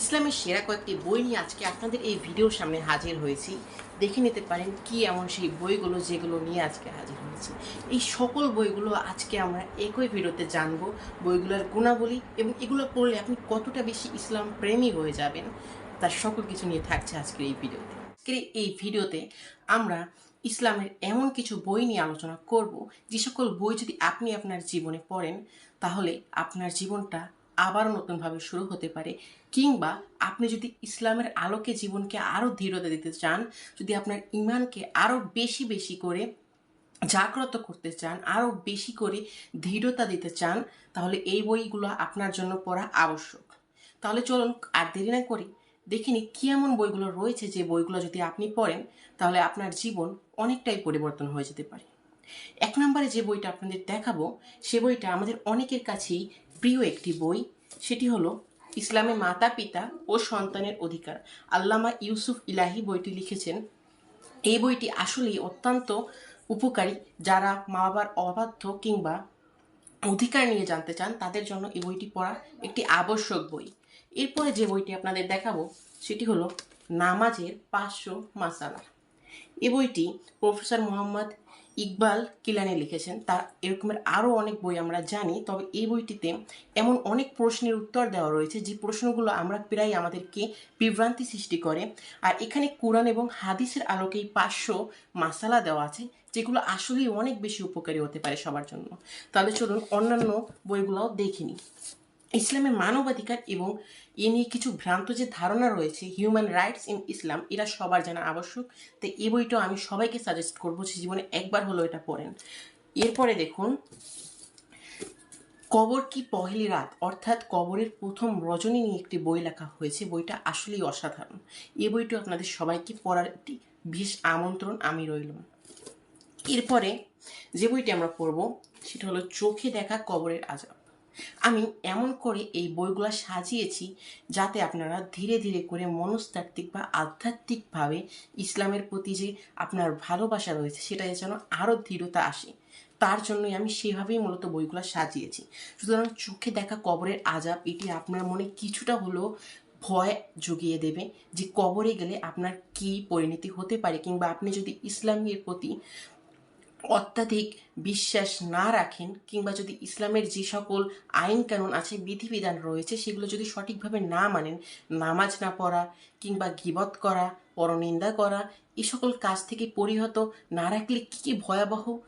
ইসলামের সেরা কয়েকটি বই নিয়ে আজকে আপনাদের এই ভিডিওর সামনে হাজির হয়েছি। দেখে নিতে পারেন কি এমন সেই বইগুলো যেগুলো নিয়ে আজকে হাজির হয়েছে। এই সকল বইগুলো আজকে আমরা একই ভিডিওতে জানব। বইগুলোর গুণাবলী এবং এগুলো পড়লে আপনি কতটা বেশি ইসলাম প্রেমী হয়ে যাবেন, তার সকল কিছু নিয়ে থাকছে আজকের এই ভিডিওতে। আজকের এই ভিডিওতে আমরা ইসলামের এমন কিছু বই নিয়ে আলোচনা করব, যে সকল বই যদি আপনি আপনার জীবনে পড়েন, তাহলে আপনার জীবনটা আবারও নতুনভাবে শুরু হতে পারে। কিংবা আপনি যদি ইসলামের আলোকে জীবনকে আরও দৃঢ়তা দিতে চান, যদি আপনার ইমানকে আরও বেশি বেশি করে জাগ্রত করতে চান, আরও বেশি করে দৃঢ়তা দিতে চান, তাহলে এই বইগুলো আপনার জন্য পড়া আবশ্যক। তাহলে চলুন আর দেরি না করি দেখিনি কি এমন বইগুলো রয়েছে যে বইগুলো যদি আপনি পড়েন, তাহলে আপনার জীবন অনেকটাই পরিবর্তন হয়ে যেতে পারে। এক নম্বরে যে বইটা আপনাদের দেখাবো, সে বইটা আমাদের অনেকের কাছেই প্রিয় একটি বই, সেটি হলো ইসলামে মাতা পিতা ও সন্তানের অধিকার। আল্লামা ইউসুফ ইলাহি বইটি লিখেছেন। এই বইটি আসলেই অত্যন্ত উপকারী। যারা মা বাবার অবাধ্য কিংবা অধিকার নিয়ে জানতে চান, তাদের জন্য এই বইটি পড়া একটি আবশ্যক বই। এরপরে যে বইটি আপনাদের দেখাবো, সেটি হলো নামাজের পাঁচশো মাসালা। এ বইটি প্রফেসর মোহাম্মদ ইকবাল কিলানি লিখেছেন। তার এরকমের আরও অনেক বই আমরা জানি, তবে এই বইটিতে এমন অনেক প্রশ্নের উত্তর দেওয়া রয়েছে, যে প্রশ্নগুলো আমরা প্রায় আমাদেরকে বিভ্রান্তি সৃষ্টি করে। আর এখানে কোরআন এবং হাদিসের আলোকেই পাঁচশো মাসালা দেওয়া আছে, যেগুলো আসলেই অনেক বেশি উপকারী হতে পারে সবার জন্য। তাহলে চলুন অন্যান্য বইগুলোও দেখিনি ইসলামের মানবাধিকার এবং এ নিয়ে কিছু ভ্রান্ত যে ধারণা রয়েছে হিউম্যান রাইটস ইন ইসলাম এরা সবার জানা আবশ্যক। তো এই বইটাও আমি সবাইকে সাজেস্ট করব যে জীবনে একবার হলো এটা পড়েন। এরপরে দেখুন, কবর কি পহেলি রাত? অর্থাৎ কবরের প্রথম রজনী নিয়ে একটি বই লেখা হয়েছে। বইটা আসলেই অসাধারণ। এই বইটা আপনাদের সবাইকে পড়ার একটি বিশেষ আমন্ত্রণ আমি রইলাম। এরপরে যে বইটি আমরা পড়ব, সেটা হলো চোখে দেখা কবরের আজাব। আমি এমন করে এই বইগুলো সাজিয়েছি যাতে আপনারা ধীরে ধীরে করে মনস্তাত্ত্বিক বা আধ্যাত্মিকভাবে ইসলামের প্রতি যে আপনার ভালোবাসা রয়েছে সেটা যেন আরও দৃঢ়তা আসে। তার জন্যই আমি সেভাবেই মূলত বইগুলো সাজিয়েছি। সুতরাং চোখে দেখা কবরের আজাব এটি আপনার মনে কিছুটা হলেও ভয় জুগিয়ে দেবে যে কবরে গেলে আপনার কি পরিণতি হতে পারে কিংবা আপনি যদি ইসলামের প্রতি অত্যাধিক বিশ্বাস না রাখেন কিংবা যদি ইসলামের যে সকল আইন কানুন আছে, বিধিবিধান রয়েছে, সেগুলো যদি সঠিকভাবে না মানেন, নামাজ না পড়া কিংবা গিবত করা, পরনিন্দা করা এই সকল কাজ থেকে পরিহত না রাখলে কী কী ভয়াবহ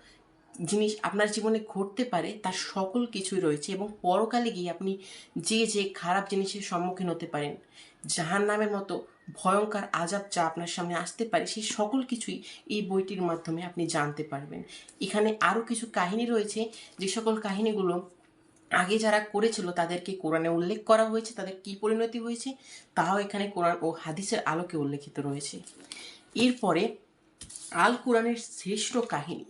জিনিস আপনার জীবনে ঘটতে পারে, তার সকল কিছুই রয়েছে এবং পরকালে গিয়ে আপনি যে যে খারাপ জিনিসের সম্মুখীন হতে পারেন। জাহান নামের মতো ভয়ঙ্কর আজাব যা আপনার সামনে আসতে পারে, সেই সকল কিছুই এই বইটির মাধ্যমে আপনি জানতে পারবেন। এখানে আরও কিছু কাহিনী রয়েছে, যে সকল কাহিনীগুলো আগে যারা করেছিল, তাদেরকে কোরআনে উল্লেখ করা হয়েছে, তাদের কি পরিণতি হয়েছে, তাও এখানে কোরআন ও হাদিসের আলোকে উল্লেখিত রয়েছে। এরপরে আল কোরআনের শ্রেষ্ঠ কাহিনী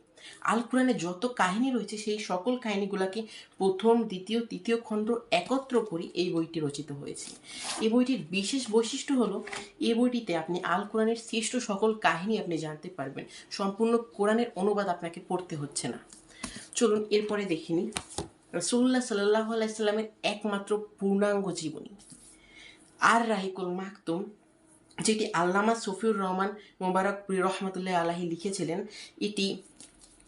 আল কোরআনে যত কাহিনী রয়েছে, সেই সকল কাহিনীগুলোকে প্রথম, দ্বিতীয়, তৃতীয় খণ্ড একত্র করে এই বইটি রচিত হয়েছে। এই বইটির বিশেষ বৈশিষ্ট্য হলো, এই বইটিতে আপনি আল কোরআনের শ্রেষ্ঠ সকল কাহিনী আপনি জানতে পারবেন। সম্পূর্ণ কোরআনের অনুবাদ আপনাকে পড়তে হচ্ছে না। চলুন, এরপরে দেখিনি রসুল্লাহ সাল্লাহ আলাইস্লামের একমাত্র পূর্ণাঙ্গ জীবনী। আর রাহিকুল মাকতুম যেটি আল্লামা সফিউর রহমান মোবারক রহমতুল্লাহ আলাহি লিখেছিলেন, এটি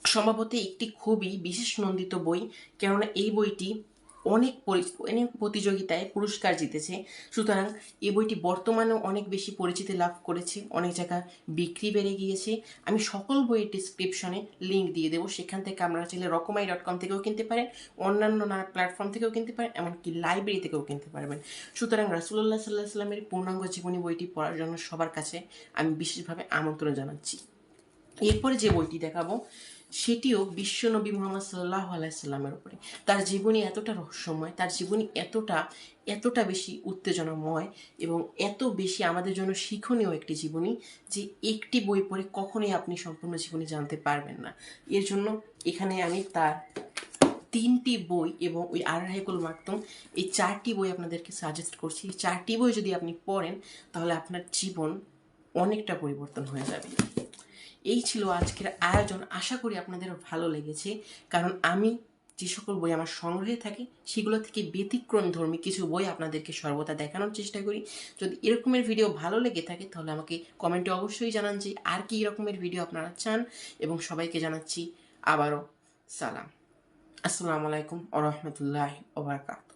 সম্ভবত একটি খুবই বিশেষ নন্দিত বই, কেননা এই বইটি অনেক অনেক প্রতিযোগিতায় পুরস্কার জিতেছে। সুতরাং এই বইটি বর্তমানেও অনেক বেশি পরিচিতি লাভ করেছে, অনেক জায়গা বিক্রি বেড়ে গিয়েছে। আমি সকল বইয়ের ডিসক্রিপশনে লিঙ্ক দিয়ে দেবো, সেখান থেকে আপনারা চাইলে রকমাই ডট কম থেকেও কিনতে পারেন, অন্যান্য নানা প্ল্যাটফর্ম থেকেও কিনতে পারেন, এমনকি লাইব্রেরি থেকেও কিনতে পারবেন। সুতরাং রাসুল্লাহ সাল্লাহ সাল্লামের পূর্ণাঙ্গ জীবনী বইটি পড়ার জন্য সবার কাছে আমি বিশেষভাবে আমন্ত্রণ জানাচ্ছি। এরপরে যে বইটি দেখাবো সেটিও বিশ্বনবী মোহাম্মদ সাল্লাহ আলাইসাল্লামের উপরে। তার জীবনী এতটা রহস্যময়, তার জীবনী এতটা এতটা বেশি উত্তেজনাময় এবং এত বেশি আমাদের জন্য শিক্ষণীয় একটি জীবনী যে একটি বই পড়ে কখনোই আপনি সম্পূর্ণ জীবনী জানতে পারবেন না। এর জন্য এখানে আমি তার তিনটি বই এবং ওই আরহাইকুল মাকতুম, এই চারটি বই আপনাদেরকে সাজেস্ট করছি। এই চারটি বই যদি আপনি পড়েন, তাহলে আপনার জীবন অনেকটা পরিবর্তন হয়ে যাবে। এই ছিল আজকের আয়োজন। আশা করি আপনাদের ভালো লেগেছে। কারণ আমি যে সকল বই আমার সংগ্রহে থাকে, সেগুলো থেকে ব্যতিক্রম ধর্মী কিছু বই আপনাদেরকে সর্বদা দেখানোর চেষ্টা করি। যদি এরকমের ভিডিও ভালো লেগে থাকে, তাহলে আমাকে কমেন্টে অবশ্যই জানান যে আর কি এরকমের ভিডিও আপনারা চান। এবং সবাইকে জানাচ্ছি আবারও সালাম। আসসালামু আলাইকুম ও রহমতুল্লাহ ওবরাকাত।